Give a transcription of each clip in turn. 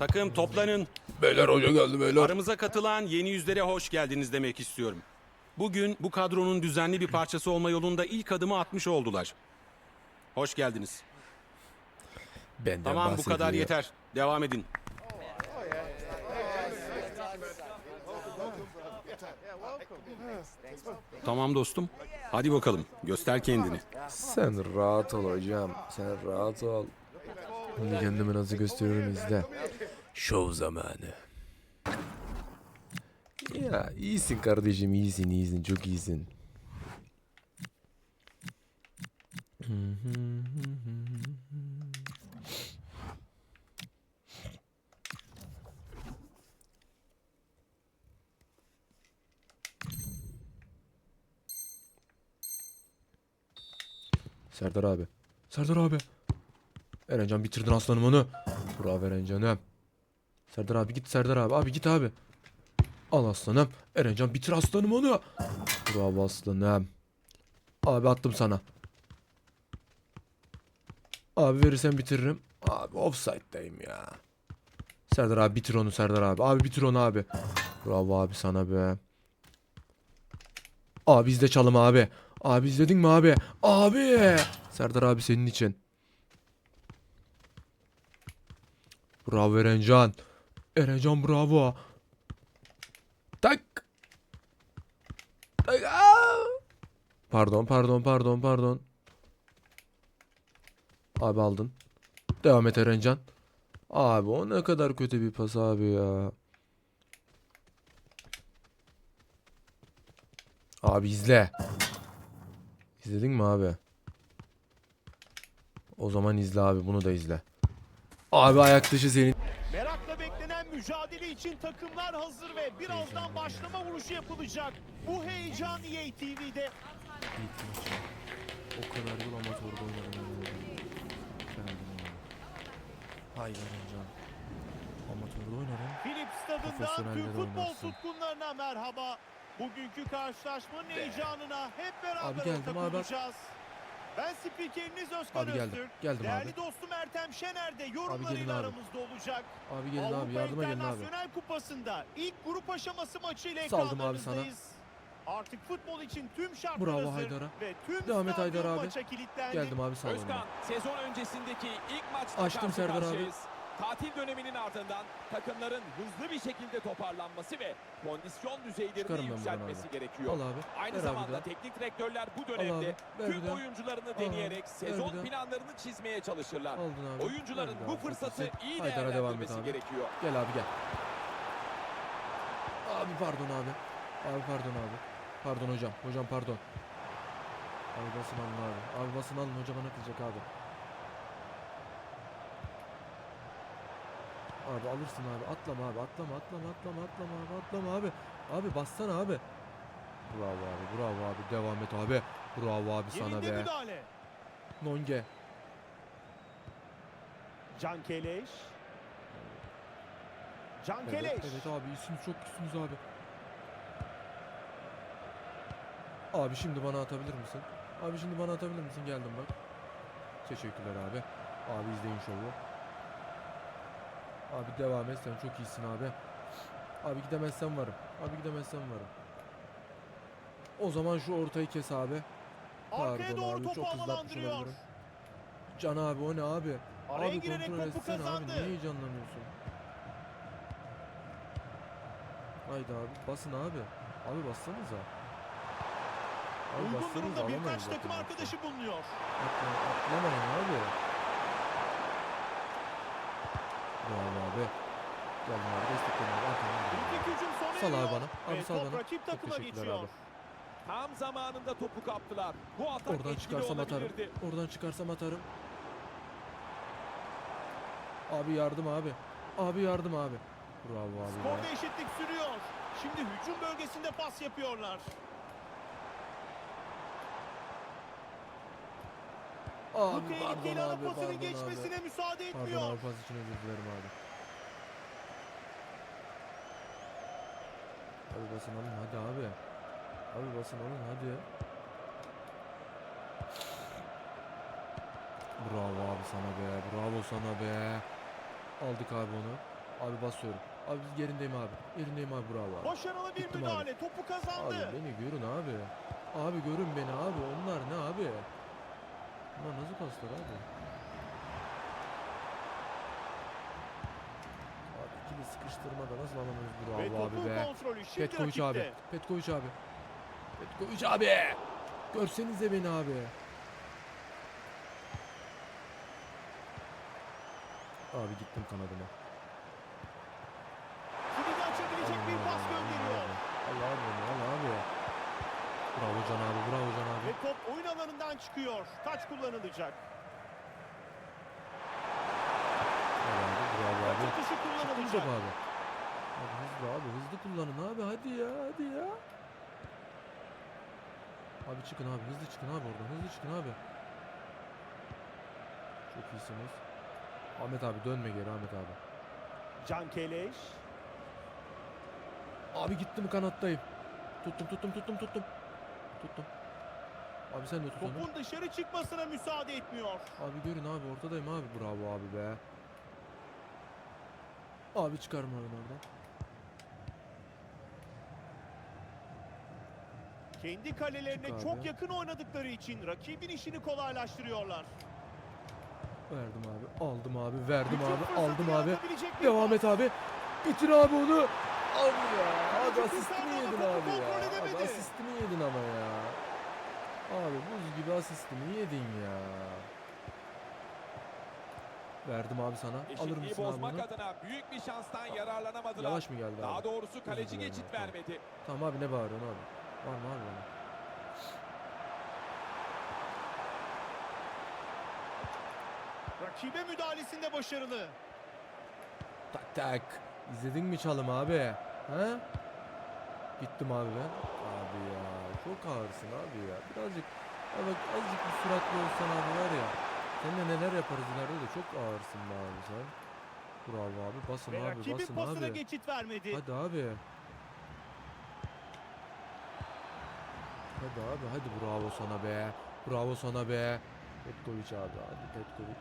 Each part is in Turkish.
Takım toplanın. Beyler hoca geldi beyler. Aramıza katılan yeni yüzlere hoş geldiniz demek istiyorum. Bugün bu kadronun düzenli bir parçası olma yolunda ilk adımı atmış oldular. Hoş geldiniz. Benden Tamam bu kadar yeter. Devam edin. Tamam dostum. Hadi bakalım. Göster kendini. Sen rahat ol hocam. Sen rahat ol. Şimdi kendimi nasıl gösteriyorum izle. Şov zamanı. Ya iyisin kardeşim iyisin iyisin çok iyisin. Serdar abi. Serdar abi. Erencan bitirdin aslanım onu. Bravo Erencan'ım. Serdar abi git Serdar abi. Abi git abi. Al aslanım. Erencan bitir aslanım onu. Bravo aslanım. Abi attım sana. Abi verirsen bitiririm. Abi offside'dayım ya. Serdar abi bitir onu Serdar abi. Abi bitir onu abi. Bravo abi sana be. Abi izle çalım abi. Abi izledin mi abi? Abi. Serdar abi senin için. Bravo Erencan. Erencan bravo. Tak. Tak. Aa! Pardon pardon pardon pardon. Abi aldın. Devam et Erencan. Abi o ne kadar kötü bir pas abi ya. Abi izle. İzledin mi abi? O zaman izle abi bunu da izle. Abi ayak dışı senin. Beklenen mücadele için takımlar hazır ve birazdan başlama vuruşu yapılacak. Bu heyecan EA TV'de. O kadar yıl amatörde oynadım. Hayır hocam. Amatörde oynarım. Philips stadında de futbol oynarsın. tutkunlarına merhaba. Bugünkü karşılaşmanın heyecanına hep beraber Abi geldim abi. Ben spikeriniz Özkan Abi geldim, Öztürk. geldim Değerli abi. dostum Ertem Şener de yorumlarıyla abi. aramızda olacak. Abi gelin Avrupa abi yardıma gelin abi. Kupası'nda ilk grup aşaması maçıyla Saldım abi sana. Artık futbol için tüm şartlar Bravo hazır Haydar'a. ve tüm Devam et Haydar abi. maça kilitlendi. Geldim abi sağ olun. Özkan sezon öncesindeki ilk maçta Açtım Serdar abi. Tatil döneminin ardından takımların hızlı bir şekilde toparlanması ve kondisyon düzeylerini Çıkarım yükseltmesi abi. gerekiyor. Al abi. Aynı ver abi zamanda de. teknik direktörler bu Al dönemde abi. Ver tüm oyuncularını abi, deneyerek ver sezon de. planlarını çizmeye çalışırlar. Abi. Oyuncuların Ver bu fırsatı Çok iyi. Haydar'a değerlendirmesi abi. gerekiyor. Gel abi gel. Abi pardon abi. Abi pardon abi. Pardon hocam. Hocam pardon. Abi basın alın abi. Abi basın alın hoca bana kızacak abi. Abi alırsın abi. Atlama abi. Atlama atlama atlama atlama abi. Atlama abi. Abi bassana abi. Bravo abi. Bravo abi. Devam et abi. Bravo abi sana Yerinde be. müdahale. Nonge. Can Keleş. Can Evet, Keleş. evet abi iyisiniz çok iyisiniz abi. Abi şimdi bana atabilir misin? Abi şimdi bana atabilir misin? Geldim bak. Teşekkürler abi. Abi izleyin şovu. Abi devam et sen çok iyisin abi. Abi gidemezsen varım. Abi gidemezsen varım. O zaman şu ortayı kes abi. Arkaya Pardon doğru abi, topu çok hızlı atmış havalandırıyor. olabilirim. Can abi o ne abi? Araya abi girerek kontrol topu etsene kazandı. abi niye heyecanlanıyorsun? Haydi abi basın abi. Abi bassanıza. Abi Uygun durumda alamayız birkaç zaten takım yoksa. arkadaşı bulunuyor. Atla, atlamayın abi. Bravo abi. Geldim abi destekleyin abi. Sona Sal abi bana, abi sal bana. rakip takıma geçiyor. abi. Tam zamanında topu kaptılar. Bu atak Oradan çıkarsam atarım. Oradan çıkarsam atarım. Abi yardım abi. Abi yardım abi. Bravo abi. Skorda eşitlik sürüyor. Şimdi hücum bölgesinde pas yapıyorlar. Abi tehlikeli pardon ana abi pasının pardon abi. geçmesine müsaade etmiyor. Pardon abi pas için özür dilerim abi. Abi basın alın hadi abi. Abi basın alın hadi. Bravo abi sana be. Bravo sana be. Aldık abi onu. Abi basıyorum. Abi yerindeyim abi. Yerindeyim abi bravo abi. Başarılı bir Gittim müdahale. Topu Abi kazandı. beni görün abi. Abi görün beni abi. Onlar ne abi? Bunlar nasıl paslar abi? Abi ikili sıkıştırmada nasıl alamıyoruz Ve bravo topun abi be. kontrolü şimdi Petkovic rakipte. abi. Petkovic abi. Petkovic abi. Görsenize beni abi. Abi gittim kanadıma. Kilidi açabilecek bir pas gönderiyor. Allah abi beni Allah abi. Bravo Can abi bravo Can abi. Ve top oyun alanından çıkıyor. Taç kullanılacak. Bravo abi bravo abi. Atışı kullanılacak. abi. Abi hızlı abi hızlı kullanın abi hadi ya hadi ya. Abi çıkın abi hızlı çıkın abi oradan hızlı çıkın abi. Çok iyisiniz. Ahmet abi dönme geri Ahmet abi. Can Keleş. Abi gittim kanattayım. Tuttum tuttum tuttum tuttum. Tuttum. Abi sen de tut onu. Topun dışarı çıkmasına müsaade etmiyor. Abi görün abi ortadayım abi bravo abi be. Abi çıkarma beni oradan. Kendi kalelerine Çık abi. çok yakın oynadıkları için rakibin işini kolaylaştırıyorlar. Verdim abi. Aldım abi. Verdim Bütün abi. fırsatı Aldım abi. yaratabilecek Devam et abi. Bitir abi onu. Abi ya. Abi Kaleci asistimi topu abi ya. Abi edemedi. asistimi yedin ama ya. Abi buz gibi asistimi yedin ya. Verdim abi sana. Alır Eşitliği mısın abi bozmak onu? adına büyük bir şanstan yararlanamadılar. Yavaş mı geldi abi? Daha doğrusu kaleci dilerim geçit abi, tamam. vermedi. Tamam abi ne bağırıyorsun abi? Var mı abi bana? Rakibe müdahalesinde başarılı. Tak tak. İzledin mi çalım abi? Ha? Gittim abi ben. Abi ya çok ağırsın abi ya. Birazcık ya bak azıcık bir süratli olsan abi var ya. Seninle neler yaparız ileride de çok ağırsın be abi sen. Bravo abi basın Ve abi rakibin basın pasına abi. geçit vermedi. Hadi abi. Hadi abi hadi bravo sana be. Bravo sana be. Petkovic abi hadi Petkovic.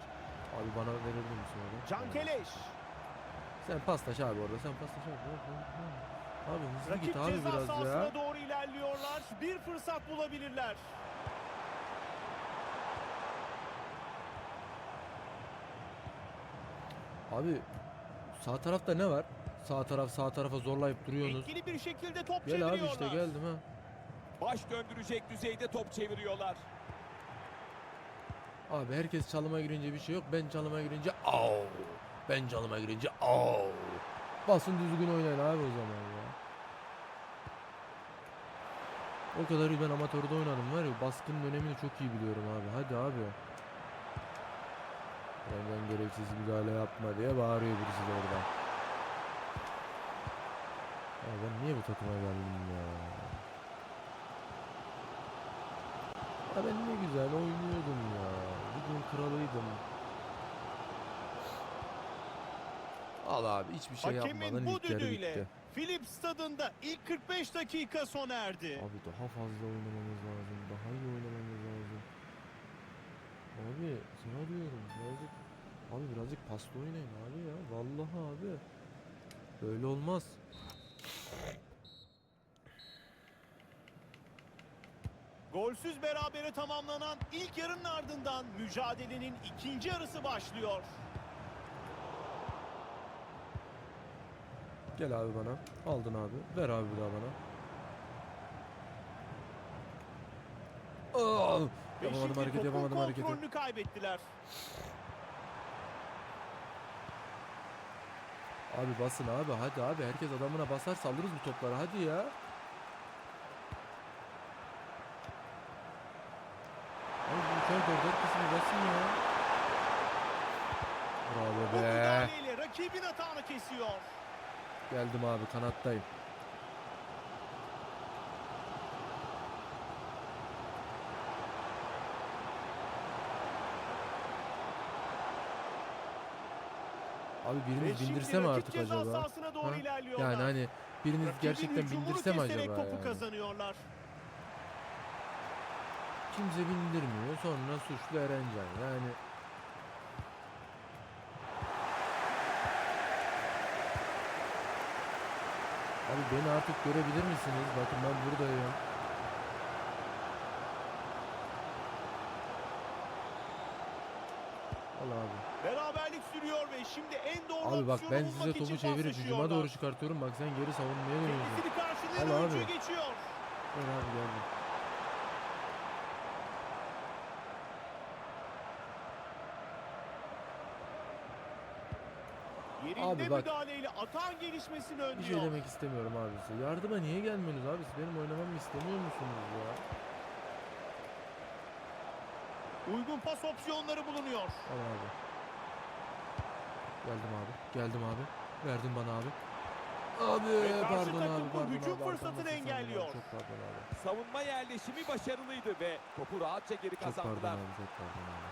Abi bana verebilir misin onu? Can. Keleş. Sen paslaş abi orada. Sen paslaş abi. Abi hızlı Rakip git abi biraz ya. doğru ilerliyorlar. Bir fırsat bulabilirler. Abi sağ tarafta ne var? Sağ taraf sağ tarafa zorlayıp duruyorsunuz. Etkili bir şekilde top Gel abi çeviriyorlar. işte geldim ha. Baş döndürecek düzeyde top çeviriyorlar. Abi herkes çalıma girince bir şey yok. Ben çalıma girince au. Ben çalıma girince au. Basın düzgün oynayın abi o zaman ya. O kadar ben amatörde oynadım var ya baskının önemini çok iyi biliyorum abi. Hadi abi. Benden gereksiz müdahale yapma diye bağırıyor birisi de oradan. Ya ben niye bu takıma geldim ya? Ya ben ne güzel oynuyordum ya. Bugün kralıydım. Al abi hiçbir şey yapmadan Hakemin bu ilk yarı bitti. Philips stadında ilk 45 dakika sona erdi. Abi daha fazla oynamamız lazım. Daha iyi oynamamız lazım. Abi sana diyorum birazcık Abi birazcık paslı oynayın abi ya. Vallahi abi. Böyle olmaz. Golsüz berabere tamamlanan ilk yarının ardından mücadelenin ikinci yarısı başlıyor. Gel abi bana. Aldın abi. Ver abi bir daha bana. Ve Yapamadım hareket yapamadım hareketi. kontrolünü kaybettiler. Abi basın abi hadi abi herkes adamına basarsa alırız bu topları hadi ya. Abi bu uçan dört herkesini basın ya. Bu Bravo be. müdahaleyle rakibin atağını kesiyor. Geldim abi kanattayım. Abi Ve biriniz şimdi bindirse mi rakip artık acaba? Ha? Yani hani biriniz Rakibin gerçekten hücumunu bindirse mi keserek acaba topu yani? kazanıyorlar. Kimse bindirmiyor. Sonra suçlu Erencan. Yani Abi beni artık görebilir misiniz? Bakın ben buradayım. Al abi. Beraberlik sürüyor ve şimdi en doğru Abi bak ben size topu çevirip hücuma doğru çıkartıyorum. Bak sen geri savunmaya dönüyorsun. Kendisini Al abi. geçiyor. Gel abi geldim. Yerinde Abi bak. müdahaleyle atan gelişmesini Bir önlüyor. şey demek istemiyorum abi size. Yardıma niye gelmiyorsunuz abi? Siz benim oynamamı istemiyor musunuz ya? Uygun pas opsiyonları bulunuyor. Al abi. Geldim abi. Geldim abi. Verdin bana abi. Abi Ve karşı pardon takım abi bu pardon hücum abi. fırsatını arkamda engelliyor. Çok pardon abi. Savunma yerleşimi başarılıydı ve topu rahatça geri Çok pardon kazandılar. abi. Çok pardon abi.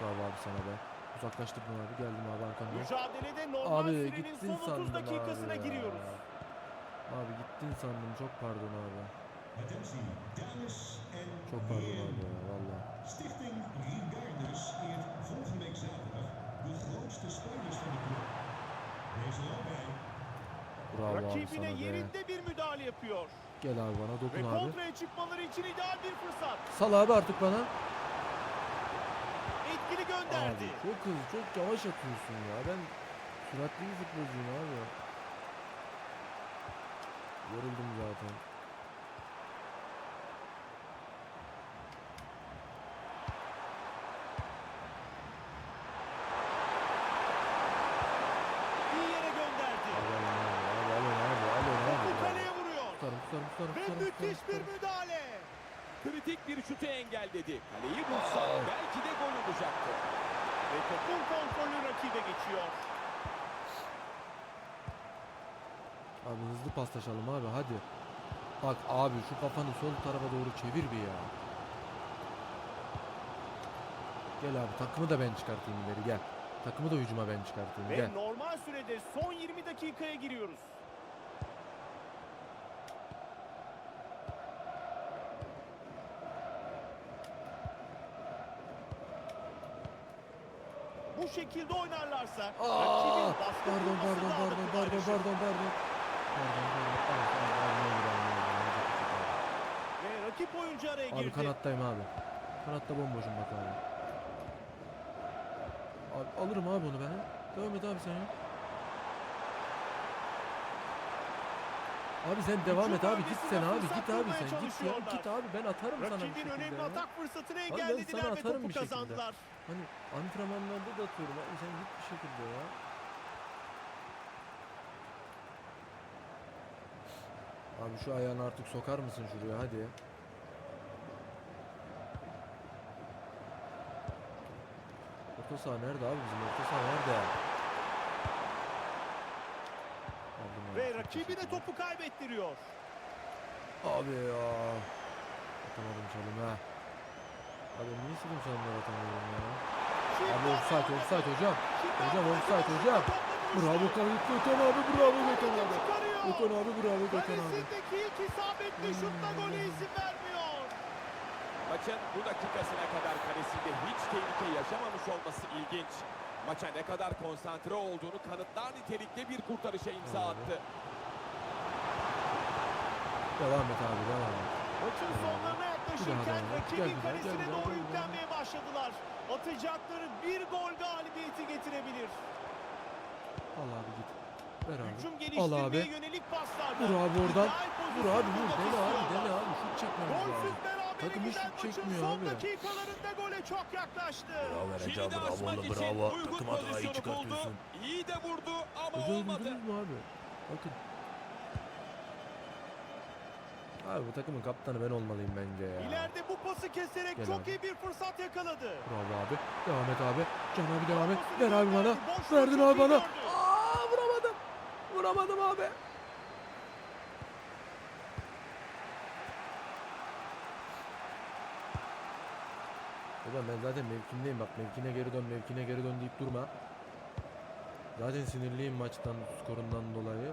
Bravo abi sana be. Uzaklaştırdın abi. Geldim abi arkandan. Mücadelede normal Abi sürenin gittin son 30 sandım dakikasına abi ya. giriyoruz. Abi gittin sandım. Çok pardon abi. Çok pardon abi ya valla. Stichting Regardus eert volgende week zaterdag de grootste spelers van de club. Wees er al bij. Bravo abi Rakibine be. yerinde bir müdahale yapıyor. Gel abi bana Ve dokun abi. kontraya çıkmaları için ideal bir fırsat. Sal abi artık bana. Etkili gönderdi. Abi çok hızlı çok yavaş atıyorsun ya. Ben süratli bir futbolcuyum abi. Yoruldum zaten. İyi yere gönderdi. Abi alın abi. Abi alın abi. Alın abi. Topu Bravo. kaleye vuruyor. Tutarım tutarım tutarım Ve tutarım. müthiş tutarım, bir tutarım. müdahale. Kritik bir şutu engelledi. Kaleyi bulsa belki de gol olacaktı. Ve topun kontrolü rakibe geçiyor. Abi hızlı paslaşalım abi hadi. Bak abi şu kafanı sol tarafa doğru çevir bir ya. Gel abi takımı da ben çıkartayım ileri gel. Takımı da hücuma ben çıkartayım Ve gel. normal sürede son 20 dakikaya giriyoruz. Bu şekilde oynarlarsa Aa, pardon pardon pardon pardon pardon pardon. Abi, abi, abi, abi. Ve rakip oyuncu araya Abi girdi. kanattayım abi. Kanatta bomboşum bak abi. Abi alırım abi onu ben. Devam et abi sen ya. Abi sen devam et abi git sen abi git abi sen git ya git abi ben atarım sana bir Rakibin şekilde önemli ya. atak fırsatını ben engellediler ve atarım topu bir şekilde. kazandılar. Hani antrenmanlarda da atıyorum abi sen git bir şekilde ya. Abi şu ayağını artık sokar mısın şuraya hadi. Orta saha nerede abi bizim orta saha nerede? Aldım abi, Ve rakibine topu kaybettiriyor. Abi ya. Atamadım çalım ha. Abi niye sildim çalımları atamıyorum ya. Abi offside offside hocam. Hocam offside hocam. Bravo. Gökhan abi bravo Gökhan abi. Gökhan abi bravo Gökhan abi. Kalesindeki ilk isabetli şutla golü izin vermiyor. Maçın bu dakikasına kadar kalesinde hiç tehlike yaşamamış olması ilginç. Maça ne kadar konsantre olduğunu kanıtlar nitelikte bir kurtarışa imza attı. Devam et abi devam et. Maçın sonlarına yaklaşırken rakibin kalesine doğru yüklenmeye başladılar. Atacakları bir gol galibiyeti getirebilir. Al abi git. Ver Hücum abi. Al geliştirmeye abi. yönelik paslarda. Vur abi oradan. Vur abi vur. Dene abi dene abi. Şut çekmemiz lazım. Takım hiç şut çekmiyor son abi. dakikalarında gole çok yaklaştı. Kilidi aşmak için uygun pozisyonu buldu. İyi de vurdu ama Hocam olmadı. duydunuz mu abi? Bakın. Abi bu takımın kaptanı ben olmalıyım bence ya. İleride bu pası keserek Gel çok abi. iyi bir fırsat yakaladı. Bravo abi. Devam et abi. Can abi devam et. Ver abi bana. Boşluğu Verdin çok abi iyi bana. gördü. Aa vuramadım. Vuramadım abi. Hocam ben zaten mevkimdeyim bak mevkine geri dön mevkine geri dön deyip durma. Zaten sinirliyim maçtan skorundan dolayı.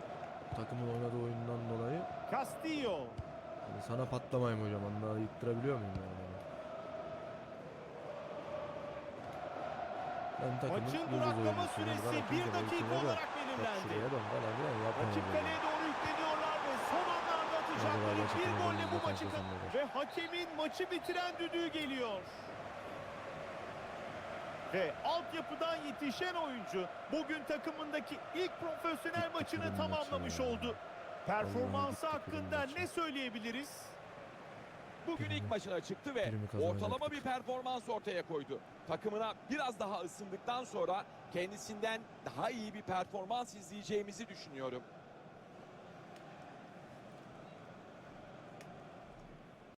Takımın oynadığı oyundan dolayı. Castillo. Yani sana patlamayayım hocam anla yıktırabiliyor muyum yani? Ben takımın Maçın duraklama süresi Bana 1 kimse dakika olarak belirlendi. Rakip kaleye doğru yükleniyorlar ve son anlarda atacakları bir golle bu maçı beyler? Ve hakemin maçı bitiren düdüğü geliyor. Ve altyapıdan yetişen oyuncu bugün takımındaki ilk profesyonel maçını maçı tamamlamış oldu. Performansı hakkında ne söyleyebiliriz? Bugün ilk maçına çıktı ve ortalama bir performans ortaya koydu. Takımına biraz daha ısındıktan sonra kendisinden daha iyi bir performans izleyeceğimizi düşünüyorum.